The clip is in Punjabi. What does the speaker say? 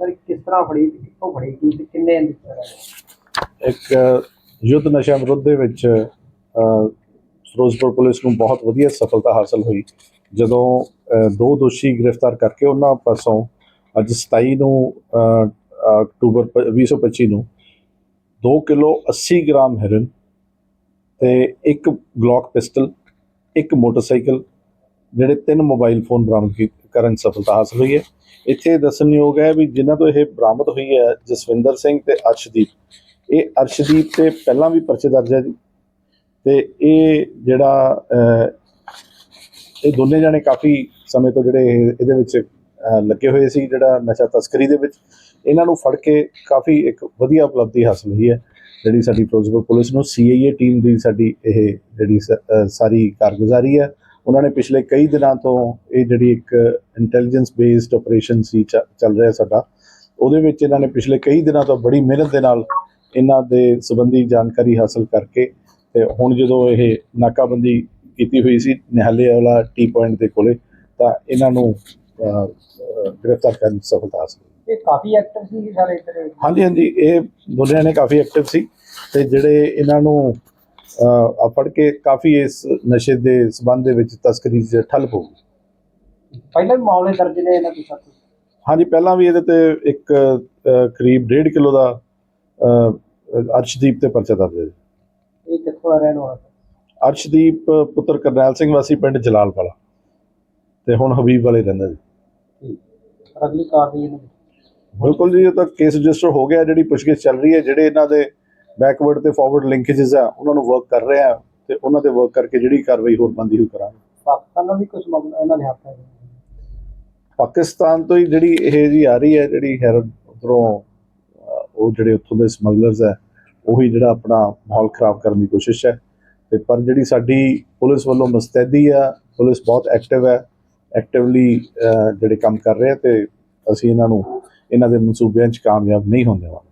ਸਰ ਕਿਸ ਤਰ੍ਹਾਂ ਫੜੀ ਕਿੱਥੋਂ ਫੜੀ ਗਈ ਤੇ ਕਿੰਨੇ ਇੱਕ ਯੁੱਧ ਨਸ਼ਾ ਵਿਰੁੱਧ ਦੇ ਵਿੱਚ ਫਿਰੋਜ਼ਪੁਰ ਪੁਲਿਸ ਨੂੰ ਬਹੁਤ ਵਧੀਆ ਸਫਲਤਾ ਹਾਸਲ ਹੋਈ। ਜਦੋਂ ਦੋ ਦੋਸ਼ੀ ਗ੍ਰਿਫਤਾਰ ਕਰਕੇ ਉਹਨਾਂ ਪਾਸੋਂ ਅੱਜ 27 ਨੂੰ ਅ, ਅਕਤੂਬਰ ਪ- 2025 ਨੂੰ 2 ਕਿਲੋ 80 ਗ੍ਰਾਮ ਹੈਰਨ ਤੇ ਇੱਕ ਗਲੌਕ ਪਿਸਟਲ ਇੱਕ ਮੋਟਰਸਾਈਕਲ ਜਿਹੜੇ ਤਿੰਨ ਮੋਬਾਈਲ ਫੋਨ ਬਰਾਮਦ ਕੀਤੇ। ਕਰਨ ਸਫਲਤਾ ਹਾਸਲ ਹੋਈ ਹੈ। ਇੱਥੇ ਦੱਸਣਯੋਗ ਹੈ ਵੀ ਜਿਨ੍ਹਾਂ ਤੋਂ ਇਹ ਬਰਾਮਦ ਹੋਈ ਹੈ, ਜਸਵਿੰਦਰ ਸਿੰਘ ਤੇ ਅਰਸ਼ਦੀਪ। ਇਹ ਅਰਸ਼ਦੀਪ ਤੇ ਪਹਿਲਾਂ ਵੀ ਪਰਚੇ ਦਰਜ ਹੈ ਜੀ। ਤੇ ਇਹ ਜਿਹੜਾ ਇਹ ਦੋਨੇ ਜਾਣੇ ਕਾਫੀ ਸਮੇਂ ਤੋਂ ਜਿਹੜੇ ਇਹ- ਇਹਦੇ ਵਿੱਚ ਲੱਗੇ ਹੋਏ ਸੀ, ਜਿਹੜਾ ਨਸ਼ਾ ਤਸਕਰੀ ਦੇ ਵਿੱਚ। ਇਹਨਾਂ ਨੂੰ ਫੜ ਕੇ ਕਾਫੀ ਇੱਕ ਵਧੀਆ ਉਪਲਬਧੀ ਹਾਸਲ ਹੋਈ ਹੈ, ਜਿਹੜੀ ਸਾਡੀ ਫਿਰੋਜ਼ਪੁਰ ਪੁਲਿਸ ਨੂੰ। ਸੀਆਈਏ ਟੀਮ ਦੀ ਸਾਡੀ ਇਹ ਜਿਹੜੀ ਸਾਰੀ ਕਾਰਗੁਜ਼ਾਰੀ ਹੈ। ਉਹਨਾਂ ਨੇ ਪਿਛਲੇ ਕਈ ਦਿਨਾਂ ਤੋਂ ਇਹ ਜਿਹੜੀ ਇੱਕ ਇੰਟੈਲੀਜੈਂਸ ਬੇਸਡ ਆਪਰੇਸ਼ਨ ਸੀ ਚੱਲ ਰਿਹਾ ਸਾਡਾ ਉਹਦੇ ਵਿੱਚ ਇਹਨਾਂ ਨੇ ਪਿਛਲੇ ਕਈ ਦਿਨਾਂ ਤੋਂ ਬੜੀ ਮਿਹਨਤ ਦੇ ਨਾਲ ਇਹਨਾਂ ਦੇ ਸੰਬੰਧੀ ਜਾਣਕਾਰੀ ਹਾਸਲ ਕਰਕੇ ਤੇ ਹੁਣ ਜਦੋਂ ਇਹ ਨਾਕਾਬੰਦੀ ਕੀਤੀ ਹੋਈ ਸੀ ਨਿਹਾਲੇ ਵਾਲਾ ਟੀ ਪੁਆਇੰਟ ਦੇ ਕੋਲੇ ਤਾਂ ਇਹਨਾਂ ਨੂੰ ਗ੍ਰਿਫਤਾਰ ਕਰਨ ਸਫਲਤਾ ਹਾਸਲ। ਇਹ ਕਾਫੀ ਐਕਟਿਵ ਸੀ ਸਾਰੇ ਇੱਧਰ ਹਾਂਜੀ ਹਾਂਜੀ ਇਹ ਦੋਨਿਆਂ ਨੇ ਕਾਫੀ ਐਕਟਿਵ ਸੀ ਤੇ ਜਿਹੜੇ ਇਹਨਾਂ ਨੂੰ ਫੜ ਕੇ ਕਾਫੀ ਇਸ ਨਸ਼ੇ ਦੇ ਸਬੰਧ ਦੇ ਵਿੱਚ ਤਸਕਰੀ 'ਚ ਠੱਲ ਪਊ ਪਹਿਲਾਂ ਵੀ ਮਾਮਲੇ ਦਰਜ ਨੇ ਇਹਨਾਂ ਦੇ ਸਾਥ? ਹਾਂਜੀ ਪਹਿਲਾਂ ਵੀ ਇਹਦੇ ਤੇ ਇੱਕ ਕਰੀਬ 1.5 ਕਿਲੋ ਦਾ ਅਰਸ਼ਦੀਪ ਤੇ ਪਰਚਾ ਦਰਜ ਹੈ। ਇਹ ਕਿੱਥੋਂ ਆ ਰਹਿਣ ਵਾਲਾ? ਅਰਸ਼ਦੀਪ ਪੁੱਤਰ ਕਰਨੈਲ ਸਿੰਘ ਵਾਸੀ ਪਿੰਡ ਜਲਾਲਪਾਲਾ ਤੇ ਹੁਣ ਹਬੀਬ ਵਾਲੇ ਰਹਿੰਦਾ ਜੀ ਅਗਲੀ ਕਾਰਵਾਈ ਇਹਨਾਂ ਦੀ? ਬਿਲਕੁਲ ਜੀ ਇਹ ਤਾਂ ਕੇਸ ਰਜਿਸਟਰ ਹੋ ਗਿਆ ਜਿਹੜੀ ਪੁੱਛਗਿੱਛ ਚੱਲ ਰਹੀ ਹੈ ਜਿਹੜੇ ਇਹਨਾਂ ਦੇ ਬੈਕਵਰਡ ਤੇ ਫਾਰਵਰਡ ਲਿੰਕੇजेस ਆ ਉਹਨਾਂ ਨੂੰ ਵਰਕ ਕਰ ਰਹੇ ਆ ਤੇ ਉਹਨਾਂ ਤੇ ਵਰਕ ਕਰਕੇ ਜਿਹੜੀ ਕਾਰਵਾਈ ਹੋਰ ਬੰਦੀ ਹੋਈ ਕਰਾਂਗੇ। ਪਾਕਿਸਤਾਨ ਨਾਲ ਵੀ ਕੁਝ ਇਹਨਾਂ ਦੇ ਹੱਥ ਹੈ ਪਾਕਿਸਤਾਨ ਤੋਂ ਹੀ ਜਿਹੜੀ ਇਹ ਜੀ ਆ ਰਹੀ ਹੈ ਜਿਹੜੀ ਹੈ ਉਧਰੋਂ ਉਹ ਜਿਹੜੇ ਉੱਥੋਂ ਦੇ ਸਮਗਲਰਸ ਹੈ ਉਹੀ ਜਿਹੜਾ ਆਪਣਾ ਮਾਹੌਲ ਖਰਾਬ ਕਰਨ ਦੀ ਕੋਸ਼ਿਸ਼ ਹੈ। ਤੇ ਪਰ ਜਿਹੜੀ ਸਾਡੀ ਪੁਲਿਸ ਵੱਲੋਂ ਮੁਸਤੈਦੀ ਆ ਪੁਲਿਸ ਬਹੁਤ ਐਕਟਿਵ ਹੈ ਐਕਟਿਵਲੀ ਜਿਹੜੇ ਕੰਮ ਕਰ ਰਹੇ ਆ ਤੇ ਅਸੀਂ ਇਹਨਾਂ ਨੂੰ ਇਹਨਾਂ ਦੇ ਮਨਸੂਬਿਆਂ 'ਚ ਕਾਮਯਾਬ ਨਹੀਂ ਹੋਣ ਦੇਵਾਂਗੇ।